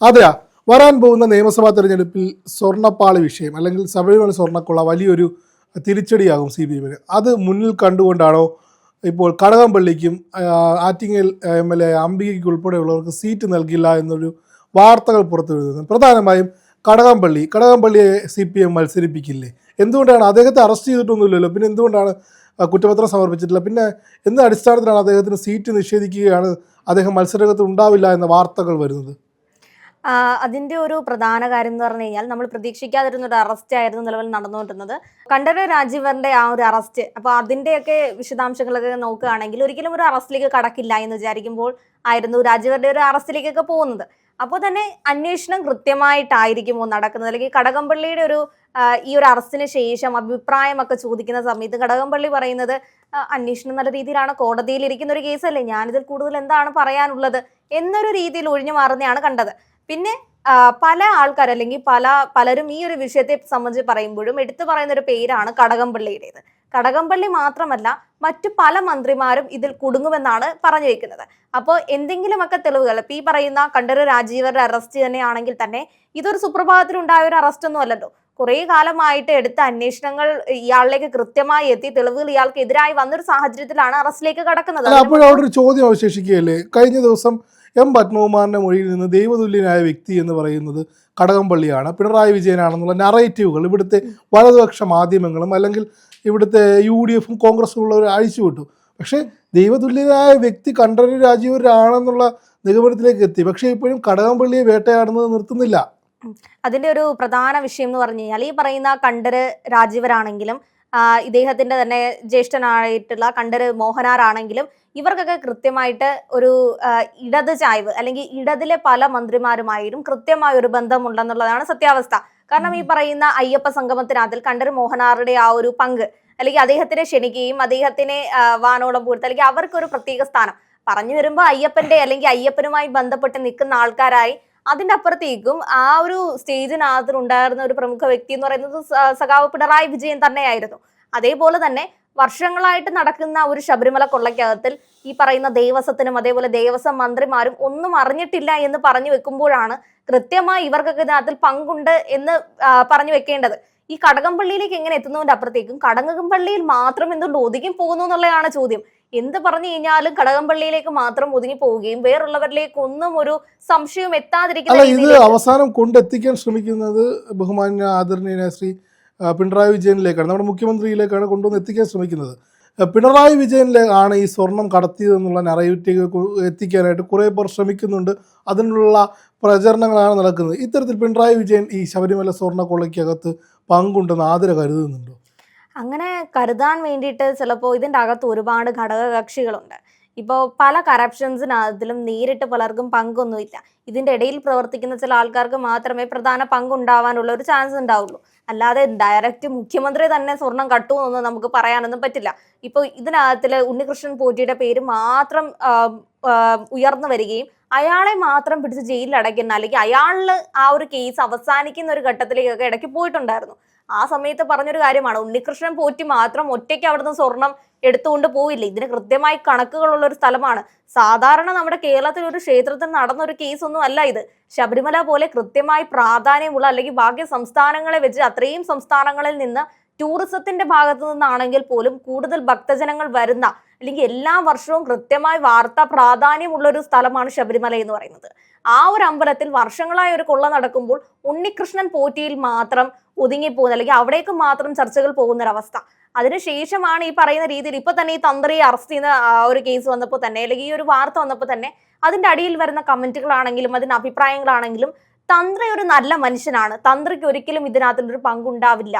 അതെയാ വരാൻ പോകുന്ന നിയമസഭാ തെരഞ്ഞെടുപ്പിൽ സ്വർണപ്പാളി വിഷയം അല്ലെങ്കിൽ ശബരിമല സ്വർണക്കുള്ള വലിയൊരു തിരിച്ചടിയാകും സി എമ്മിന്. അത് മുന്നിൽ കണ്ടുകൊണ്ടാണോ ഇപ്പോൾ കടകംപള്ളിക്കും ആറ്റിങ്ങൽ എം എൽ എ അംബികയ്ക്ക് ഉൾപ്പെടെയുള്ളവർക്ക് സീറ്റ് നൽകില്ല എന്നൊരു വാർത്തകൾ പുറത്തു വരുന്നത് പ്രധാനമായും കടകംപള്ളി കടകംപള്ളിയെ സി പി എം മത്സരിപ്പിക്കില്ലേ? എന്തുകൊണ്ടാണ് അദ്ദേഹത്തെ അറസ്റ്റ് ചെയ്തിട്ടൊന്നുമില്ലല്ലോ? പിന്നെ എന്തുകൊണ്ടാണ് കുറ്റപത്രം സമർപ്പിച്ചിട്ടില്ല? പിന്നെ എന്ത് അടിസ്ഥാനത്തിലാണ് അദ്ദേഹത്തിന് സീറ്റ് നിഷേധിക്കുകയാണ് അദ്ദേഹം മത്സരരംഗത്ത് ഉണ്ടാവില്ല എന്ന വാർത്തകൾ വരുന്നത്? അതിന്റെ ഒരു പ്രധാന കാര്യം എന്ന് പറഞ്ഞു കഴിഞ്ഞാൽ നമ്മൾ പ്രതീക്ഷിക്കാതിരുന്ന ഒരു അറസ്റ്റ് ആയിരുന്നു നിലവിൽ നടന്നുകൊണ്ടിരുന്നത്. കണ്ഠര രാജീവറിന്റെ ആ ഒരു അറസ്റ്റ് അപ്പൊ അതിന്റെയൊക്കെ വിശദാംശങ്ങളൊക്കെ നോക്കുകയാണെങ്കിൽ ഒരിക്കലും ഒരു അറസ്റ്റിലേക്ക് കടക്കില്ല എന്ന് വിചാരിക്കുമ്പോൾ ആയിരുന്നു രാജീവറിന്റെ ഒരു അറസ്റ്റിലേക്കൊക്കെ പോകുന്നത്. അപ്പോൾ തന്നെ അന്വേഷണം കൃത്യമായിട്ടായിരിക്കുമോ നടക്കുന്നത്? അല്ലെങ്കിൽ കടകംപള്ളിയുടെ ഒരു ഈ ഒരു അറസ്റ്റിന് ശേഷം അഭിപ്രായമൊക്കെ ചോദിക്കുന്ന സമയത്ത് കടകംപള്ളി പറയുന്നത് അന്വേഷണം നല്ല രീതിയിലാണ് കോടതിയിൽ ഇരിക്കുന്ന ഒരു കേസല്ലേ ഞാനിതിൽ കൂടുതൽ എന്താണ് പറയാനുള്ളത്? എന്നൊരു രീതിയിൽ ഒഴിഞ്ഞു മാറുന്നതാണ് കണ്ടത്. പിന്നെ പല ആൾക്കാർ അല്ലെങ്കിൽ പല പലരും ഈ ഒരു വിഷയത്തെ സംബന്ധിച്ച് പറയുമ്പോഴും എടുത്തു പറയുന്ന ഒരു പേരാണ് കടകംപള്ളിയുടേത്. കടകംപള്ളി മാത്രമല്ല മറ്റു പല മന്ത്രിമാരും ഇതിൽ കുടുങ്ങുമെന്നാണ് പറഞ്ഞു വെക്കുന്നത്. അപ്പോൾ എന്തെങ്കിലുമൊക്കെ തെളിവുകൾ ഇപ്പൊ ഈ പറയുന്ന കണ്ടൊരു രാജീവരുടെ അറസ്റ്റ് തന്നെയാണെങ്കിൽ തന്നെ ഇതൊരു സുപ്രഭാതത്തിൽ ഉണ്ടായ ഒരു അറസ്റ്റ് ഒന്നും അല്ലല്ലോ. കുറേ കാലമായിട്ട് എടുത്ത അന്വേഷണങ്ങൾ ഇയാളിലേക്ക് കൃത്യമായി എത്തി. തെളിവുകൾ ഇയാൾക്ക് എതിരായി വന്നൊരു സാഹചര്യത്തിലാണ് അറസ്റ്റിലേക്ക് കടക്കുന്നത്. അപ്പോൾ ഒരു ചോദ്യം അവശേഷിക്കുകയല്ലേ? കഴിഞ്ഞ ദിവസം എം പത്മകുമാറിന്റെ മൊഴിയിൽ നിന്ന് ദൈവതുല്യനായ വ്യക്തി എന്ന് പറയുന്നത് കടകംപള്ളിയാണ്. പിണറായി വിജയനാണെന്നുള്ള നറേറ്റീവുകൾ ഇവിടുത്തെ വലതുപക്ഷ മാധ്യമങ്ങളും അല്ലെങ്കിൽ ഇവിടുത്തെ യു ഡി എഫും കോൺഗ്രസും ഉള്ളവർ അഴിച്ചുവിട്ടു പക്ഷേ ദൈവതുല്യനായ വ്യക്തി കണ്ടറി രാജീവരാണെന്നുള്ള നിഗമനത്തിലേക്ക് എത്തി. പക്ഷേ ഇപ്പോഴും കടകംപള്ളിയെ വേട്ടയാടുന്നത് നിർത്തുന്നില്ല. അതിന്റെ ഒരു പ്രധാന വിഷയം എന്ന് പറഞ്ഞു കഴിഞ്ഞാൽ ഈ പറയുന്ന കണ്ടര് രാജീവരാണെങ്കിലും ഇദ്ദേഹത്തിന്റെ തന്നെ ജ്യേഷ്ഠനായിട്ടുള്ള കണ്ടര് മോഹനാറാണെങ്കിലും ഇവർക്കൊക്കെ കൃത്യമായിട്ട് ഒരു ഇടത് ചായ്വ് അല്ലെങ്കിൽ ഇടതിലെ പല മന്ത്രിമാരുമായും കൃത്യമായ ഒരു ബന്ധമുണ്ടെന്നുള്ളതാണ് സത്യാവസ്ഥ. കാരണം ഈ പറയുന്ന അയ്യപ്പ സംഗമത്തിനകത്തിൽ കണ്ടര് മോഹനാറുടെ ആ ഒരു പങ്ക് അല്ലെങ്കിൽ അദ്ദേഹത്തിനെ ക്ഷണിക്കുകയും അദ്ദേഹത്തിനെ വാനോളം പൂർത്തി അല്ലെങ്കിൽ അവർക്കൊരു പ്രത്യേക സ്ഥാനം. പറഞ്ഞു വരുമ്പോൾ അയ്യപ്പന്റെ അല്ലെങ്കിൽ അയ്യപ്പനുമായി ബന്ധപ്പെട്ട് നിൽക്കുന്ന ആൾക്കാരായി അതിന്റെ അപ്പുറത്തേക്കും ആ ഒരു സ്റ്റേജിനകത്ത് ഉണ്ടായിരുന്ന ഒരു പ്രമുഖ വ്യക്തി എന്ന് പറയുന്നത് സഖാവ് പിണറായി വിജയൻ തന്നെയായിരുന്നു. അതേപോലെ തന്നെ വർഷങ്ങളായിട്ട് നടക്കുന്ന ഒരു ശബരിമല കൊള്ളയ്ക്കകത്തിൽ ഈ പറയുന്ന ദേവസ്വത്തിനും അതേപോലെ ദേവസ്വം മന്ത്രിമാരും ഒന്നും അറിഞ്ഞിട്ടില്ല എന്ന് പറഞ്ഞു വെക്കുമ്പോഴാണ് കൃത്യമായി ഇവർക്കൊക്കെ ഇതിനകത്തിൽ പങ്കുണ്ട് എന്ന് പറഞ്ഞു വെക്കേണ്ടത്. ഈ കടകംപള്ളിയിലേക്ക് എങ്ങനെ എത്തുന്നതിന്റെ അപ്പുറത്തേക്കും കടകംപള്ളിയിൽ മാത്രം എന്തുകൊണ്ട് ഒതുങ്ങി പോകുന്നു എന്നുള്ളതാണ് ചോദ്യം. എന്ത് പറഞ്ഞു കഴിഞ്ഞാലും കടകംപള്ളിയിലേക്ക് മാത്രം ഒതുങ്ങി പോവുകയും വേറുള്ളവരിലേക്ക് ഒന്നും ഒരു സംശയവും എത്താതിരിക്കുന്ന ഇത് അവസാനം കൊണ്ടെത്തിക്കാൻ ശ്രമിക്കുന്നത് ബഹുമാന്യ ആദരണീയ ശ്രീ പിണറായി വിജയനിലേക്കാണ് നമ്മുടെ മുഖ്യമന്ത്രിയിലേക്കാണ് കൊണ്ടുവന്ന് എത്തിക്കാൻ ശ്രമിക്കുന്നത്. പിണറായി വിജയനിലെ ആണ് ഈ സ്വർണം കടത്തിയതെന്നുള്ള നറേറ്റീവ് എത്തിക്കാനായിട്ട് കുറേ പേർ ശ്രമിക്കുന്നുണ്ട്. അതിനുള്ള പ്രചരണങ്ങളാണ് നടക്കുന്നത്. ഇത്തരത്തിൽ പിണറായി വിജയൻ ഈ ശബരിമല സ്വർണ കൊള്ളയ്ക്കകത്ത് പങ്കുണ്ടെന്ന് ആദര കരുതുന്നുണ്ടോ? അങ്ങനെ കരുതാൻ വേണ്ടിയിട്ട് ചിലപ്പോൾ ഇതിന്റെ അകത്ത് ഒരുപാട് ഘടകകക്ഷികളുണ്ട് ഇപ്പോൾ പല കറപ്ഷൻസിനകത്തിലും നേരിട്ട് പലർക്കും പങ്കൊന്നുമില്ല. ഇതിന്റെ ഇടയിൽ പ്രവർത്തിക്കുന്ന ചില ആൾക്കാർക്ക് മാത്രമേ പ്രധാന പങ്കുണ്ടാവാനുള്ള ഒരു ചാൻസ് ഉണ്ടാവുള്ളൂ. അല്ലാതെ ഡയറക്റ്റ് മുഖ്യമന്ത്രി തന്നെ സ്വർണം കട്ടു എന്നൊന്നും നമുക്ക് പറയാനൊന്നും പറ്റില്ല. ഇപ്പോൾ ഇതിനകത്തിൽ ഉണ്ണികൃഷ്ണൻ പോറ്റിയുടെ പേര് മാത്രം ഉയർന്നു വരികയും അയാളെ മാത്രം പിടിച്ച് ജയിലിൽ അടയ്ക്കുന്ന അല്ലെങ്കിൽ അയാളിൽ ആ ഒരു കേസ് അവസാനിക്കുന്ന ഒരു ഘട്ടത്തിലേക്കൊക്കെ ഇടയ്ക്ക് പോയിട്ടുണ്ടായിരുന്നു. ആ സമയത്ത് പറഞ്ഞൊരു കാര്യമാണ്. ഉണ്ണികൃഷ്ണൻ പോറ്റി മാത്രം ഒറ്റയ്ക്ക് അവിടുന്ന് സ്വർണം എടുത്തുകൊണ്ട് പോവില്ല. ഇതിന് കൃത്യമായി കണക്കുകളുള്ള ഒരു സ്ഥലമാണ്. സാധാരണ നമ്മുടെ കേരളത്തിൽ ഒരു ക്ഷേത്രത്തിൽ നടന്ന ഒരു കേസ് ഒന്നും അല്ല ഇത്. ശബരിമല പോലെ കൃത്യമായി പ്രാധാന്യമുള്ള അല്ലെങ്കിൽ ബാക്കി സംസ്ഥാനങ്ങളെ വെച്ച് അത്രയും സംസ്ഥാനങ്ങളിൽ നിന്ന് ടൂറിസത്തിന്റെ ഭാഗത്തു നിന്നാണെങ്കിൽ പോലും കൂടുതൽ ഭക്തജനങ്ങൾ വരുന്ന അല്ലെങ്കിൽ എല്ലാ വർഷവും കൃത്യമായി വാർത്താ പ്രാധാന്യമുള്ള ഒരു സ്ഥലമാണ് ശബരിമല എന്ന് പറയുന്നത്. ആ ഒരു അമ്പലത്തിൽ വർഷങ്ങളായ ഒരു കൊള്ള നടക്കുമ്പോൾ ഉണ്ണികൃഷ്ണൻ പോറ്റിയിൽ മാത്രം ഒതുങ്ങിപ്പോകുന്ന അല്ലെങ്കിൽ അവിടേക്ക് മാത്രം ചർച്ചകൾ പോകുന്ന ഒരവസ്ഥ അതിനുശേഷമാണ് ഈ പറയുന്ന രീതിയിൽ ഇപ്പൊ തന്നെ ഈ തന്ത്രിയെ അറസ്റ്റ് ചെയ്യുന്ന ഒരു കേസ് വന്നപ്പോൾ തന്നെ അല്ലെങ്കിൽ ഈ ഒരു വാർത്ത വന്നപ്പോൾ തന്നെ അതിന്റെ അടിയിൽ വരുന്ന കമന്റുകളാണെങ്കിലും അതിന്റെ അഭിപ്രായങ്ങളാണെങ്കിലും തന്ത്രി ഒരു നല്ല മനുഷ്യനാണ്. തന്ത്രിക്ക് ഒരിക്കലും ഇതിനകത്തിൽ ഒരു പങ്കുണ്ടാവില്ല.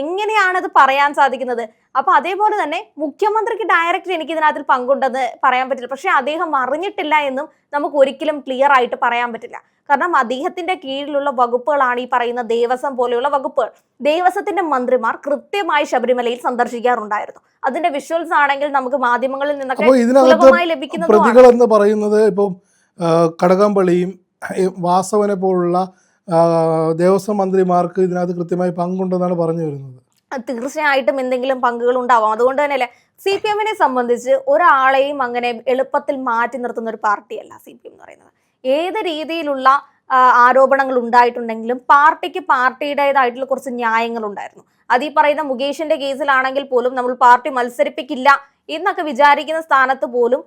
എങ്ങനെയാണ് അത് പറയാൻ സാധിക്കുന്നത്? അപ്പൊ അതേപോലെ തന്നെ മുഖ്യമന്ത്രിക്ക് ഡയറക്റ്റ് എനിക്ക് ഇതിനകത്തിൽ പങ്കുണ്ടെന്ന് പറയാൻ പറ്റില്ല. പക്ഷെ അദ്ദേഹം അറിഞ്ഞിട്ടില്ല എന്നും നമുക്ക് ഒരിക്കലും ക്ലിയർ ആയിട്ട് പറയാൻ പറ്റില്ല. കാരണം അദ്ദേഹത്തിന്റെ കീഴിലുള്ള വകുപ്പുകളാണ് ഈ പറയുന്ന ദേവസ്വം പോലെയുള്ള വകുപ്പുകൾ ദേവസ്വത്തിന്റെ മന്ത്രിമാർ കൃത്യമായി ശബരിമലയിൽ സന്ദർശിക്കാറുണ്ടായിരുന്നു. അതിന്റെ വിഷ്വൽസ് ആണെങ്കിൽ നമുക്ക് മാധ്യമങ്ങളിൽ നിന്നൊക്കെ പ്രതികൾ എന്ന് പറയുന്നത് ഇപ്പം കടകംപള്ളിയും വാസവനെ പോലുള്ള ദേവസ്വം മന്ത്രിമാർക്ക് ഇതിനകത്ത് കൃത്യമായി പങ്കുണ്ടെന്നാണ് പറഞ്ഞു വരുന്നത്. തീർച്ചയായിട്ടും എന്തെങ്കിലും പങ്കുകൾ ഉണ്ടാവാം. അതുകൊണ്ട് തന്നെയല്ലേ സി പി എമ്മിനെ സംബന്ധിച്ച് ഒരാളെയും അങ്ങനെ എളുപ്പത്തിൽ മാറ്റി നിർത്തുന്ന ഒരു പാർട്ടിയല്ല സി പി എം എന്ന് പറയുന്നത്. ഏത് രീതിയിലുള്ള ആരോപണങ്ങൾ ഉണ്ടായിട്ടുണ്ടെങ്കിലും പാർട്ടിക്ക് പാർട്ടിയുടേതായിട്ടുള്ള കുറച്ച് ന്യായങ്ങൾ ഉണ്ടായിരുന്നു. അത് ഈ പറയുന്ന മുകേഷിന്റെ കേസിലാണെങ്കിൽ പോലും നമ്മൾ പാർട്ടി മത്സരിപ്പിക്കില്ല എന്നൊക്കെ വിചാരിക്കുന്ന സ്ഥാനത്ത് പോലും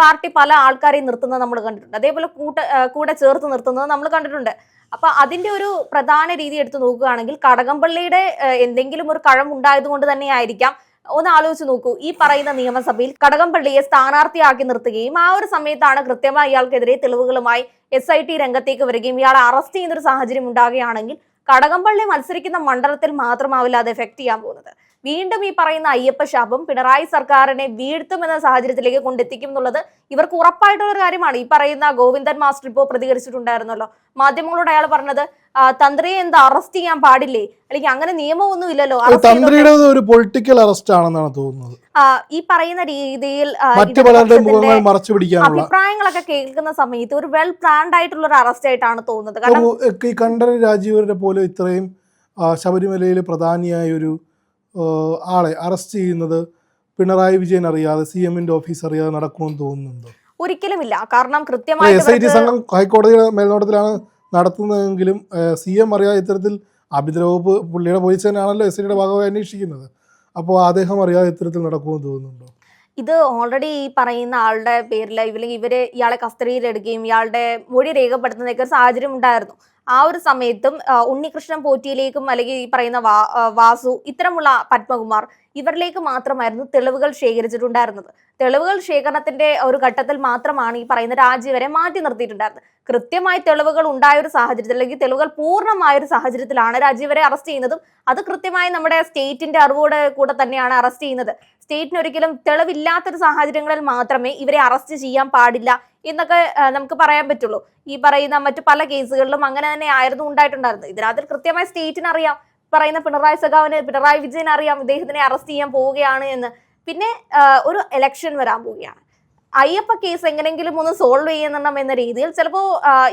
പാർട്ടി പല ആൾക്കാരെയും നിർത്തുന്നത് നമ്മൾ കണ്ടിട്ടുണ്ട്. അതേപോലെ കൂട്ട കൂടെ ചേർത്ത് നിർത്തുന്നത് നമ്മൾ കണ്ടിട്ടുണ്ട്. അപ്പൊ അതിന്റെ ഒരു പ്രധാന രീതി എടുത്ത് നോക്കുകയാണെങ്കിൽ കടകംപള്ളിയുടെ എന്തെങ്കിലും ഒരു കഴം ഉണ്ടായത് കൊണ്ട് തന്നെ ആയിരിക്കാം ഒന്ന് ആലോചിച്ച് നോക്കൂ. ഈ പറയുന്ന നിയമസഭയിൽ കടകംപള്ളിയെ സ്ഥാനാർത്ഥിയാക്കി നിർത്തുകയും ആ ഒരു സമയത്താണ് കൃത്യമായി ഇയാൾക്കെതിരെ തെളിവുകളുമായി എസ് ഐ ടി രംഗത്തേക്ക് വരികയും ഇയാളെ അറസ്റ്റ് ചെയ്യുന്ന ഒരു സാഹചര്യം ഉണ്ടാകുകയാണെങ്കിൽ കടകംപള്ളി മത്സരിക്കുന്ന മണ്ഡലത്തിൽ മാത്രമാവില്ല അത് എഫക്ട് ചെയ്യാൻ പോകുന്നത്. വീണ്ടും ഈ പറയുന്ന അയ്യപ്പ ശാപം പിണറായി സർക്കാരിനെ വീഴ്ത്തുമെന്ന സാഹചര്യത്തിലേക്ക് കൊണ്ടെത്തിക്കും എന്നുള്ളത് ഇവർക്ക് ഉറപ്പായിട്ടുള്ള ഒരു കാര്യമാണ്. ഈ പറയുന്ന ഗോവിന്ദൻ മാസ്റ്റർ ഇപ്പോൾ പ്രതികരിച്ചിട്ടുണ്ടായിരുന്നല്ലോ. മാധ്യമങ്ങളോട് അയാൾ പറഞ്ഞത് തന്ത്രിയെ എന്താ അറസ്റ്റ് ചെയ്യാൻ പാടില്ലേ? അല്ലെങ്കിൽ അങ്ങനെ നിയമമൊന്നും ഇല്ലല്ലോ. തന്ത്രിയുടെ ഒരു പൊളിറ്റിക്കൽ അറസ്റ്റ് ആണെന്നാണ് തോന്നുന്നത്. ഈ പറയുന്ന രീതിയിൽ മറ്റു പലരുടെയും ഇടതുപക്ഷത്തിന്റെ മുഖങ്ങൾ മറച്ചു പിടിക്കാനുള്ള അഭിപ്രായങ്ങളൊക്കെ കേൾക്കുന്ന സമയത്ത് ഒരു വെൽ പ്ലാൻഡ് ആയിട്ടുള്ള ഒരു അറസ്റ്റ് ആയിട്ടാണ് തോന്നുന്നത്. കാരണം ഈ രാജീവരുടെ പോലെ ഇത്രയും ശബരിമലയിൽ പ്രധാനിയായ ഒരു ആളെ അറസ്റ്റ് ചെയ്യുന്നത് പിണറായി വിജയൻ അറിയാതെ സി എമ്മിന്റെ ഓഫീസ് അറിയാതെ നടക്കുമെന്ന് തോന്നുന്നുണ്ടോ? ഒരിക്കലുമില്ല. കാരണം കൃത്യമായി എസ് ഐ ടി സംഘം ഹൈക്കോടതിയുടെ മേൽനോട്ടത്തിലാണ് നടത്തുന്നതെങ്കിലും സി എം അറിയാതെ ഇത്തരത്തിൽ ആഭ്യന്തര വകുപ്പ് പുള്ളിയുടെ പോലീസ് തന്നെയാണല്ലോ എസ് ഐയുടെ ഭാഗമായി അന്വേഷിക്കുന്നത്. അപ്പോൾ അദ്ദേഹം അറിയാതെ ഇത്തരത്തിൽ നടക്കുമെന്ന് തോന്നുന്നുണ്ടോ? ഇത് ഓൾറെഡി ഈ പറയുന്ന ആളുടെ പേരിൽ ഇല്ലെങ്കിൽ ഇവർ ഇയാളെ കസ്റ്റഡിയിൽ എടുക്കുകയും ഇയാളുടെ മൊഴി രേഖപ്പെടുത്തുന്നതൊക്കെ ഒരു സാഹചര്യം ഉണ്ടായിരുന്നു. ആ ഒരു സമയത്തും ഉണ്ണികൃഷ്ണൻ പോറ്റിയിലേക്കും അല്ലെങ്കിൽ ഈ പറയുന്ന വാസു ഇത്തരമുള്ള പത്മകുമാർ ഇവരിലേക്ക് മാത്രമായിരുന്നു തെളിവുകൾ ശേഖരിച്ചിട്ടുണ്ടായിരുന്നത്. തെളിവുകൾ ശേഖരണത്തിന്റെ ഒരു ഘട്ടത്തിൽ മാത്രമാണ് ഈ പറയുന്ന രാജീവരെ മാറ്റി നിർത്തിയിട്ടുണ്ടായിരുന്നത്. കൃത്യമായി തെളിവുകൾ ഉണ്ടായ ഒരു സാഹചര്യത്തിൽ അല്ലെങ്കിൽ തെളിവുകൾ പൂർണമായ ഒരു സാഹചര്യത്തിലാണ് രാജീവരെ അറസ്റ്റ് ചെയ്യുന്നതും അത് കൃത്യമായി നമ്മുടെ സ്റ്റേറ്റിന്റെ അറിവോടെ കൂടെ തന്നെയാണ് അറസ്റ്റ് ചെയ്യുന്നത്. സ്റ്റേറ്റിന് ഒരിക്കലും തെളിവില്ലാത്തൊരു സാഹചര്യങ്ങളിൽ മാത്രമേ ഇവരെ അറസ്റ്റ് ചെയ്യാൻ പാടില്ല എന്നൊക്കെ നമുക്ക് പറയാൻ പറ്റുള്ളൂ. ഈ പറയുന്ന മറ്റു പല കേസുകളിലും അങ്ങനെ തന്നെ ആയിരുന്നു ഉണ്ടായിട്ടുണ്ടായിരുന്നത്. ഇതിനകത്ത് കൃത്യമായി സ്റ്റേറ്റിന് അറിയാം. പറയുന്ന പിണറായി സഖാവിന് പിണറായി വിജയൻ അറിയാം ഇദ്ദേഹത്തിനെ അറസ്റ്റ് ചെയ്യാൻ പോവുകയാണ് എന്ന്. പിന്നെ ഒരു എലക്ഷൻ വരാൻ പോവുകയാണ്. അയ്യപ്പ കേസ് എങ്ങനെങ്കിലും ഒന്ന് സോൾവ് ചെയ്യണം എന്ന രീതിയിൽ ചിലപ്പോ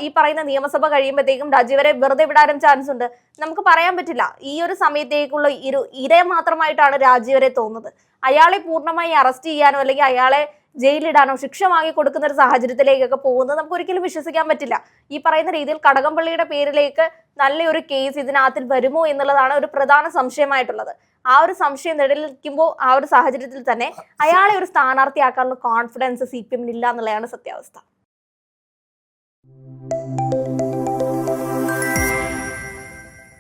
ഈ പറയുന്ന നിയമസഭ കഴിയുമ്പോഴത്തേക്കും രാജീവരെ വെറുതെ വിടാനും ചാൻസ് ഉണ്ട്. നമുക്ക് പറയാൻ പറ്റില്ല. ഈ ഒരു സമയത്തേക്കുള്ള ഇരു ഇര മാത്രമായിട്ടാണ് രാജീവരെ തോന്നുന്നത്. അയാളെ പൂർണമായി അറസ്റ്റ് ചെയ്യാനോ അല്ലെങ്കിൽ അയാളെ ജയിലിടാനോ ശിക്ഷ വാങ്ങി കൊടുക്കുന്ന ഒരു സാഹചര്യത്തിലേക്കൊക്കെ പോകുന്നത് നമുക്ക് ഒരിക്കലും വിശ്വസിക്കാൻ പറ്റില്ല. ഈ പറയുന്ന രീതിയിൽ കടകംപള്ളിയുടെ പേരിലേക്ക് നല്ലൊരു കേസ് ഇതിനകത്തിൽ വരുമോ എന്നുള്ളതാണ് ഒരു പ്രധാന സംശയമായിട്ടുള്ളത്. ആ ഒരു സംശയം നിലനിൽക്കുമ്പോൾ ആ ഒരു സാഹചര്യത്തിൽ തന്നെ അയാളെ ഒരു സ്ഥാനാർത്ഥിയാക്കാനുള്ള കോൺഫിഡൻസ് സി പി എമ്മിന് ഇല്ല എന്നുള്ളതാണ് സത്യാവസ്ഥ.